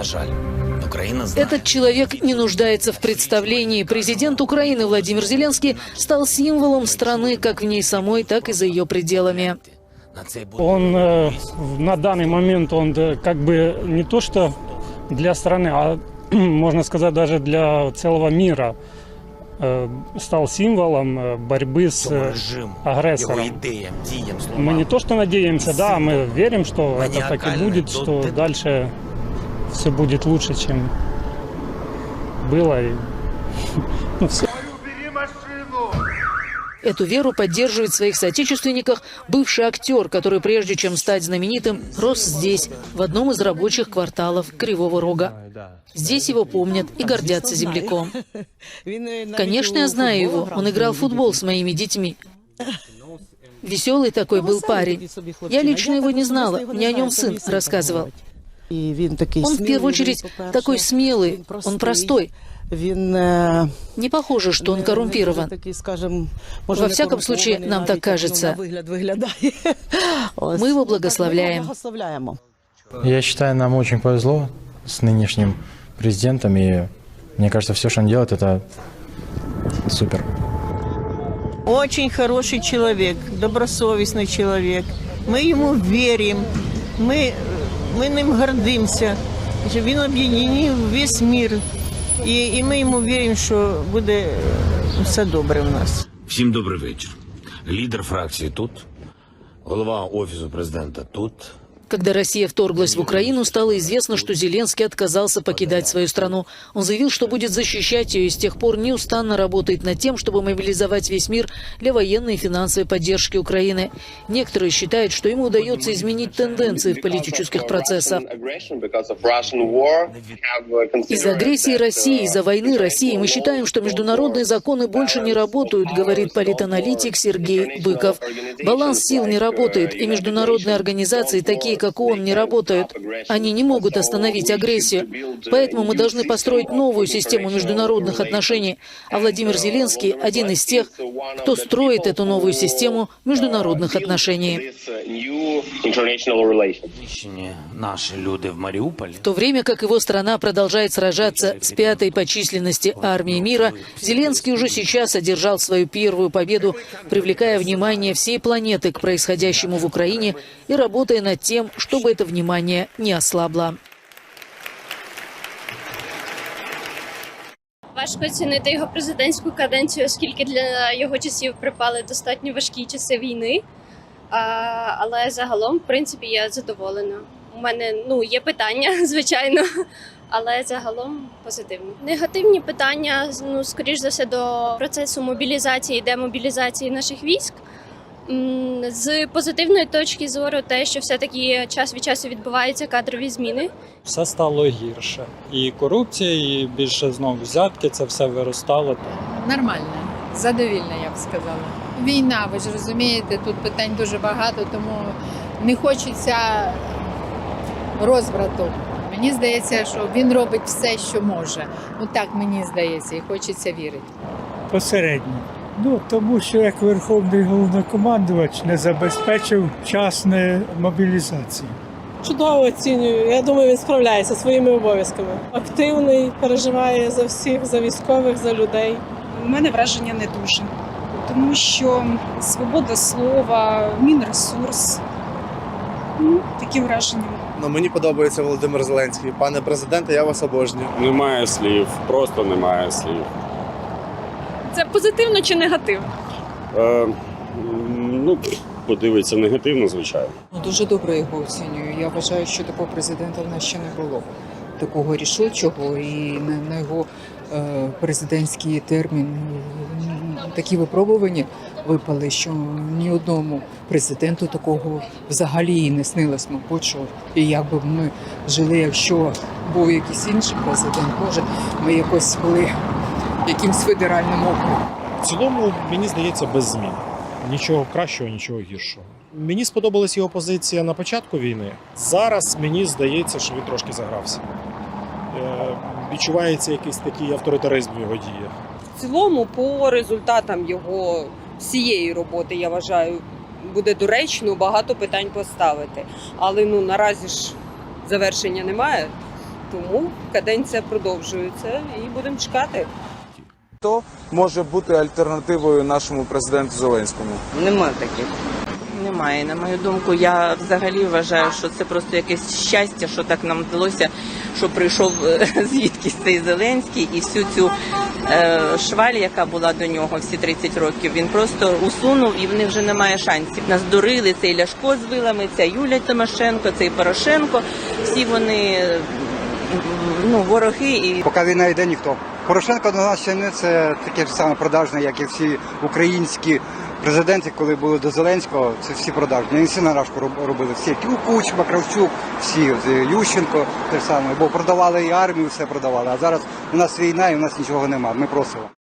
На жаль, Україна знає. Этот человек не нуждается в представлении. Президент Украины Владимир Зеленский стал символом страны как в ней самой, так и за ее пределами. на цей бой. Он э, на данный момент он э, как бы не то что для страны, а можно сказать даже для целого мира э, стал символом э, борьбы с Цьому э, режиму, його агрессором. ідеям, діям, словам. Мы не то что надеемся, да, мы верим, что это так и Маниакальный, будет, до- что до- дальше все будет лучше, чем было. И, ну. Эту веру поддерживает в своих соотечественниках бывший актер, который прежде чем стать знаменитым, рос здесь, в одном из рабочих кварталов Кривого Рога. Здесь его помнят и гордятся земляком. Конечно, я знаю его. Он играл в футбол с моими детьми. Веселый такой был парень. Я лично его не знала, мне о нем сын рассказывал. І він такий Он в сміливий, первую очередь по-перше. такой смелый, Він он простой. Він е, Не похоже, что он не- коррумпирован. не такий, скажем, може, Во не всяком случае, корумпований, нам так навіть, ну, кажется. на вигляд виглядає. Ось. Мы его Ну, так, благословляем. Ми його благословляємо. Я считаю, нам очень повезло с нынешним президентом, и мне кажется, все, что он делает, это супер. Очень хороший человек, добросовестный человек. Мы ему верим, мы, ми ним гордимося. що Він об'єднав весь мір. І, і ми йому віримо, що буде е, все добре в нас. Всім добрий вечір. Лідер фракції тут, голова офісу президента тут. Когда Россия вторглась в Украину, стало известно, что Зеленский отказался покидать свою страну. Он заявил, что будет защищать ее и с тех пор неустанно работает над тем, чтобы мобилизовать весь мир для военной и финансовой поддержки Украины. Некоторые считают, что ему удается изменить тенденции в политических процессах. Из-за агрессии России, из-за войны России мы считаем, что международные законы больше не работают, говорит политаналитик Сергей Быков. Баланс сил не работает, и международные организации, такие как ООН, не работают. Они не могут остановить агрессию. Поэтому мы должны построить новую систему международных отношений. А Владимир Зеленский один из тех, кто строит эту новую систему международных отношений. Знищені наші люди в Маріуполі. В то время как его страна продолжает сражаться с пятой по численности армией мира, Зеленский уже сейчас одержал свою первую победу, привлекая внимание всей планеты к происходящему в Украине и работая над тем, чтобы это внимание не ослабло. Важко оцінити його президентську каденцію, оскільки для його часів припали достатньо важкі часи війни. А, але загалом, в принципі, я задоволена. У мене ну є питання, звичайно, але загалом позитивно. Негативні питання, ну скоріш за все, до процесу мобілізації і демобілізації наших військ. З позитивної точки зору, те, що все-таки час від часу відбуваються кадрові зміни. все стало гірше. І корупція, і більше знову взятки, це все виростало. Нормально, задовільна, я б сказала. Війна, ви ж розумієте, тут питань дуже багато, тому не хочеться розврату. Мені здається, що він робить все, що може. Ну так мені здається, і хочеться вірити. Посередньо. Ну, тому що як Верховний головнокомандувач не забезпечив вчасне мобілізацію. Чудово оцінюю. Я думаю, він справляється зі своїми обов'язками. Активний, переживає за всіх, за військових, за людей. У мене враження не дуже, тому що свобода слова, мінресурс. Ну, такі враження. Ну, мені подобається Володимир Зеленський. Пане президенте, я вас обожнюю. Немає слів, просто немає слів. Це позитивно чи негативно? Е, ну, подивиться негативно, звичайно. Ну, дуже добре його оцінюю. Я вважаю, що такого президента в нас ще не було. Такого рішучого і на, на його е, президентський термін такі випробування випали, що ні одному президенту такого взагалі і не снилось, мабуть, що і як би ми жили, якщо був якийсь інший президент, може, ми якось були якимсь федеральним округом. В цілому, мені здається, без змін. Нічого кращого, нічого гіршого. Мені сподобалась його позиція на початку війни. Зараз мені здається, що він трошки загрався. Е, відчувається якийсь такий авторитаризм в його діях. В цілому, по результатам його всієї роботи, я вважаю, буде доречно багато питань поставити. Але ну наразі ж завершення немає. Тому каденція продовжується і будемо чекати. Хто може бути альтернативою нашому президенту Зеленському? Нема таких. Немає, на мою думку, я взагалі вважаю, що це просто якесь щастя, що так нам вдалося, що прийшов е, звідкись цей Зеленський і всю цю шваль, яка була до нього всі 30 років, він просто усунув і в них вже немає шансів. Нас дурили цей Ляшко з вилами, ця Юля Тимошенко, цей Порошенко. Всі вони е, ну, вороги і Поки війна йде, ніхто. Порошенко до нас ще не це таке ж саме продажне, як і всі українські президенти, коли були до Зеленського, це всі продажні. Вони всі на рашку робили. Всі Кучма, Кравчук, всі е, Ющенко те саме, бо продавали і армію, все продавали. А зараз у нас війна і у нас нічого немає. Ми просимо.